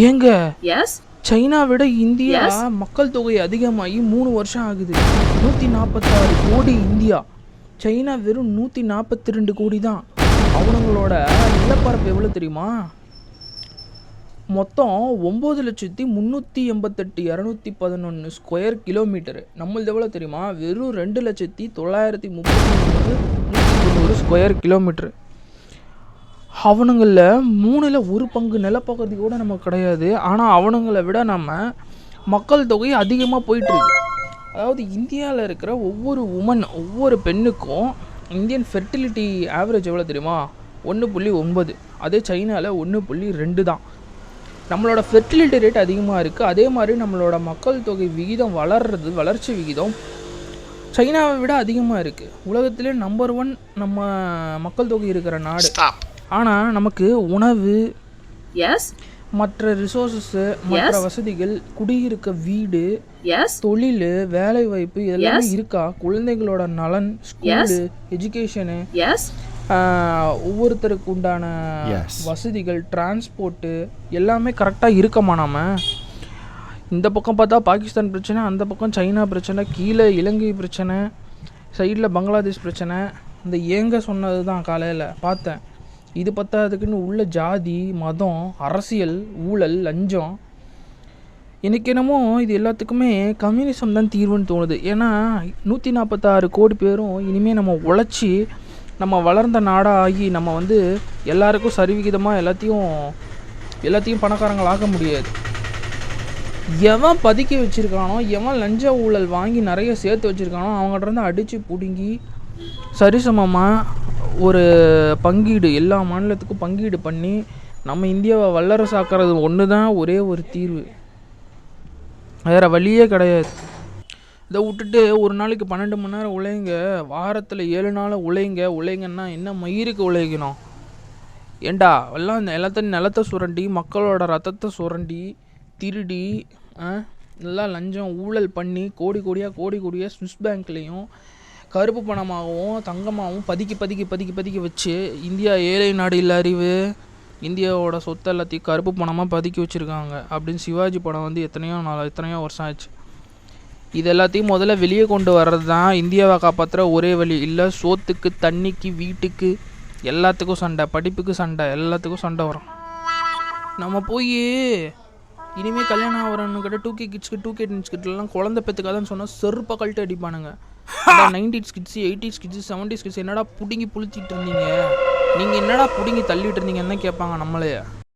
ஏங்க? Yes? China விட India. மக்கள் தொகை அதிகமாகி மூணு வருஷம் ஆகுது. நூற்றி நாற்பத்தாறு கோடி இந்தியா. சைனா வெறும் நூற்றி நாற்பத்தி ரெண்டு கோடி தான். அவனுங்களோட நிலப்பரப்பு எவ்வளோ தெரியுமா? மொத்தம் ஒம்பது லட்சத்தி முந்நூற்றி எண்பத்தெட்டு இரநூத்தி பதினொன்று ஸ்கொயர் கிலோமீட்டர் நம்மளது எவ்வளோ தெரியுமா? வெறும் ரெண்டு லட்சத்தி தொள்ளாயிரத்தி முப்பத்தி மூணு நூற்றி தொண்ணூறு ஸ்கொயர் கிலோமீட்டர் அவனுங்களில் மூணில் ஒரு பங்கு நிலப்பகுதி கூட நமக்கு கிடையாது. ஆனால் அவனுங்களை விட நம்ம மக்கள் தொகை அதிகமாக போயிட்டுருக்கு அதாவது இந்தியாவில் இருக்கிற ஒவ்வொரு உமன் ஒவ்வொரு பெண்ணுக்கும் இந்தியன் ஃபெர்டிலிட்டி ஆவரேஜ் எவ்வளோ தெரியுமா? ஒன்று புள்ளி ஒன்பது. அதே சைனாவில் ஒன்று புள்ளி ரெண்டு தான். நம்மளோட ஃபெர்டிலிட்டி ரேட் அதிகமாக இருக்குது அதே மாதிரி நம்மளோட மக்கள் தொகை விகிதம் வளர்றது வளர்ச்சி விகிதம் சைனாவை விட அதிகமாக இருக்குது உலகத்திலே நம்பர் ஒன் நம்ம மக்கள் தொகை இருக்கிற நாடு. ஆனால் நமக்கு உணவு Yes? மற்ற ரிசோர்ஸஸ்ஸு மற்ற வசதிகள் குடியிருக்க வீடு? தொழில் வேலை வாய்ப்பு இதெல்லாமே இருக்கா குழந்தைகளோட நலன் ஸ்கூலு எஜுகேஷனு? ஒவ்வொருத்தருக்கு உண்டான. வசதிகள் டிரான்ஸ்போர்ட்டு எல்லாமே கரெக்டாக இருக்கமா நாம இந்த பக்கம் பார்த்தா பாகிஸ்தான் பிரச்சனை அந்த பக்கம் சைனா பிரச்சனை கீழே இலங்கை பிரச்சனை சைடில் பங்களாதேஷ் பிரச்சனை இந்த ஏங்க சொன்னது தான் காலையில் பார்த்தேன் இது பத்தாததுக்குன்னு உள்ள ஜாதி மதம் அரசியல் ஊழல் லஞ்சம். எனக்கு என்னமோ இது எல்லாத்துக்குமே கம்யூனிசம் தான் தீர்வுன்னு தோணுது. ஏன்னா நூற்றி நாற்பத்தாறு கோடி பேரும் இனிமேல் நம்ம உழைச்சி நம்ம வளர்ந்த நாடாக ஆகி நம்ம வந்து எல்லாருக்கும் சரிவிகிதமாக எல்லாத்தையும் எல்லாத்தையும் பணக்காரங்களாக்க முடியாது. எவன் பதுக்கி வச்சுருக்கானோ எவன் லஞ்ச ஊழல் வாங்கி நிறைய சேர்த்து வச்சுருக்கானோ அவங்கள்ட்ட இருந்து அடித்து பிடுங்கி சரிசமமாக ஒரு பங்கீடு எல்லா மாநிலத்துக்கும் பங்கீடு பண்ணி நம்ம இந்தியாவை வல்லரசு ஆக்கிறது ஒன்று தான் ஒரே ஒரு தீர்வு. வேறு வழியே கிடையாது. இதை விட்டுட்டு ஒரு நாளைக்கு பன்னெண்டு மணி நேரம் உழைங்க வாரத்தில் ஏழு நாள் உழைங்க உழைங்கன்னா என்ன மயிருக்கு உழைக்கணும்? ஏண்டா எல்லாம் இந்த எல்லாத்தையும் நிலத்தை சுரண்டி மக்களோட ரத்தத்தை சுரண்டி திருடி நல்லா லஞ்சம் ஊழல் பண்ணி கோடி கோடியாக கோடி கோடியாக ஸ்விஸ் பேங்க்லேயும் கருப்பு பணமாகவும் தங்கமாகவும் பதுக்கி பதுக்கி பதுக்கி பதுக்கி வச்சு இந்தியா ஏழை நாடு இல்லை அறிவு இந்தியாவோட சொத்து எல்லாத்தையும் கருப்பு பணமாக பதுக்கி வச்சுருக்காங்க அப்படின்னு சிவாஜி படம் வந்து எத்தனையோ நாள் எத்தனையோ வருஷம் ஆச்சு. இது எல்லாத்தையும் முதல்ல வெளியே கொண்டு வர்றது தான் இந்தியாவை காப்பாற்றுற ஒரே வழி. இல்லை சோத்துக்கு தண்ணிக்கு வீட்டுக்கு எல்லாத்துக்கும் சண்டை படிப்புக்கு சண்டை எல்லாத்துக்கும் சண்டை வரும். நம்ம போய் இனிமேல் கல்யாணம் ஆகிறவனுக்கிட்ட டூ கே கிட்ஸ்க்கு டூ கே கிட்ஸ்கிட்டலாம் குழந்தை பெற்றுக்காதன்னு சொன்னால் செருப்பை கழட்டு அடிப்பானுங்க. Nineties kids eighties kids seventies kids என்னடா பிடுங்கி புளிச்சிட்டு இருந்தீங்க? நீங்கள் என்னடா பிடுங்கி தள்ளிட்டு இருந்தீங்கன்னு தான் கேட்பாங்க நம்மளே.